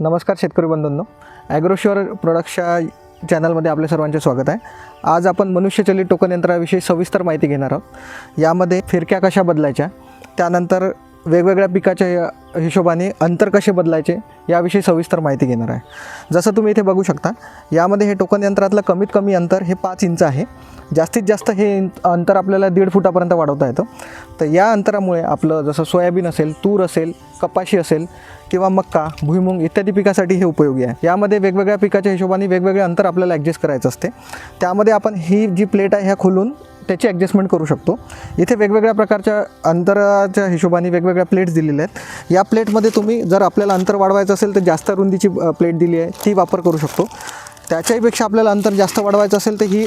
नमस्कार शेतकरी बंधूंनो. ॲग्रोश्युअर प्रोडक्टच्या चॅनलमध्ये आपल्या सर्वांचे स्वागत आहे. आज आपण मनुष्यचलित टोकन यंत्राविषयी सविस्तर माहिती घेणार आहोत. यामध्ये फिरक्या कशा बदलायच्या त्यानंतर वेगवेगळ्या पिकाच्या हिशोबाने अंतर कसे बदलायचे याविषयी सविस्तर माहिती घेणार आहे. जसं तुम्ही इथे बघू शकता यामध्ये हे टोकन यंत्रातलं कमीत कमी अंतर हे पाच इंच आहे. जास्तीत जास्त हे अंतर आपल्याला दीड फुटापर्यंत वाढवता येतं. तर या अंतरामुळे आपलं जसं सोयाबीन असेल तूर असेल कपाशी असेल किंवा मक्का भुईमुंग इत्यादी पिकासाठी हे उपयोगी आहे. यामध्ये वेगवेगळ्या पिकाच्या हिशोबाने वेगवेगळे अंतर आपल्याला ॲडजस्ट करायचं असते. त्यामध्ये आपण ही जी प्लेट आहे ह्या खोलून त्याची ॲडजस्टमेंट करू शकतो. इथे वेगवेगळ्या प्रकारच्या अंतराच्या हिशोबाने वेगवेगळ्या प्लेट्स दिलेल्या आहेत. या प्लेटमध्ये तुम्ही जर आपल्याला अंतर वाढवायचं असेल तर जास्त रुंदीची प्लेट दिली आहे. ती वापर करू शकतो. त्याच्याहीपेक्षा आपल्याला अंतर जास्त वाढवायचं असेल तर ही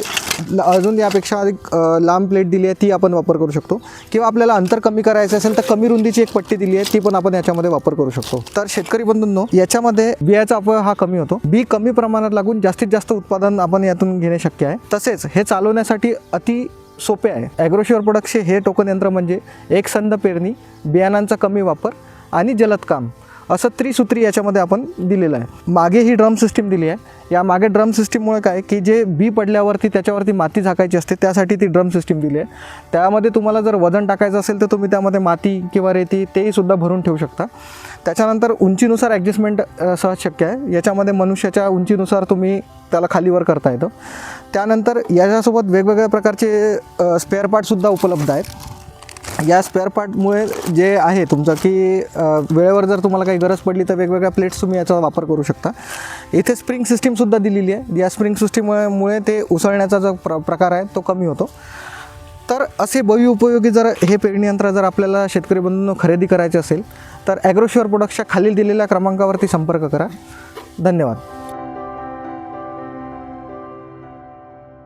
अजून यापेक्षा अधिक लांब प्लेट दिली आहे ती आपण वापर करू शकतो. किंवा आपल्याला अंतर कमी करायचं असेल तर कमी रुंदीची एक पट्टी दिली आहे ती पण आपण याच्यामध्ये वापर करू शकतो. तर शेतकरी बंधूंनो याच्यामध्ये बियाचा अपव्यय हा कमी होतो. बी कमी प्रमाणात लागून जास्तीत जास्त उत्पादन आपण यातून घेणे शक्य आहे. तसेच हे चालवण्यासाठी अति सोपे आहे. ॲग्रोश्युअर प्रोडक्टचे हे टोकन यंत्र म्हणजे एक संद पेरणी बियाणांचा कमी वापर आणि जलद काम. असं त्रिसूत्री याच्यामध्ये आपण दिलेलं आहे. मागे ही ड्रम सिस्टीम दिली आहे. या मागे ड्रम सिस्टीममुळे काय की जे बी पडल्यावरती त्याच्यावरती माती झाकायची असते त्यासाठी ती ड्रम सिस्टीम दिली आहे. त्यामध्ये तुम्हाला जर वजन टाकायचं असेल तर तुम्ही त्यामध्ये माती किंवा रेती तेही सुद्धा भरून ठेवू शकता. त्याच्यानंतर उंचीनुसार ॲडजस्टमेंट सहज शक्य आहे. याच्यामध्ये मनुष्याच्या उंचीनुसार तुम्ही त्याला खालीवर करता येतं. त्यानंतर याच्यासोबत वेगवेगळ्या प्रकारचे स्पेअर पार्टसुद्धा उपलब्ध आहेत. या स्पेअर पार्टमुळे जे आहे तुमचं की वेळेवर जर तुम्हाला काही गरज पडली तर वेगवेगळ्या प्लेट्स तुम्ही याचा वापर करू शकता. इथे स्प्रिंग सिस्टीमसुद्धा दिलेली आहे. या स्प्रिंग सिस्टीममुळे ते उसळण्याचा जो प्र प्रकार आहे तो कमी होतो. तर असे उपयोगी जर हे पेरणी यंत्र जर आपल्याला शेतकरी बंधूंनो खरेदी करायचे असेल तर ॲग्रोश्युअर प्रोडक्टच्या खालील दिलेल्या क्रमांकावरती संपर्क करा. धन्यवाद.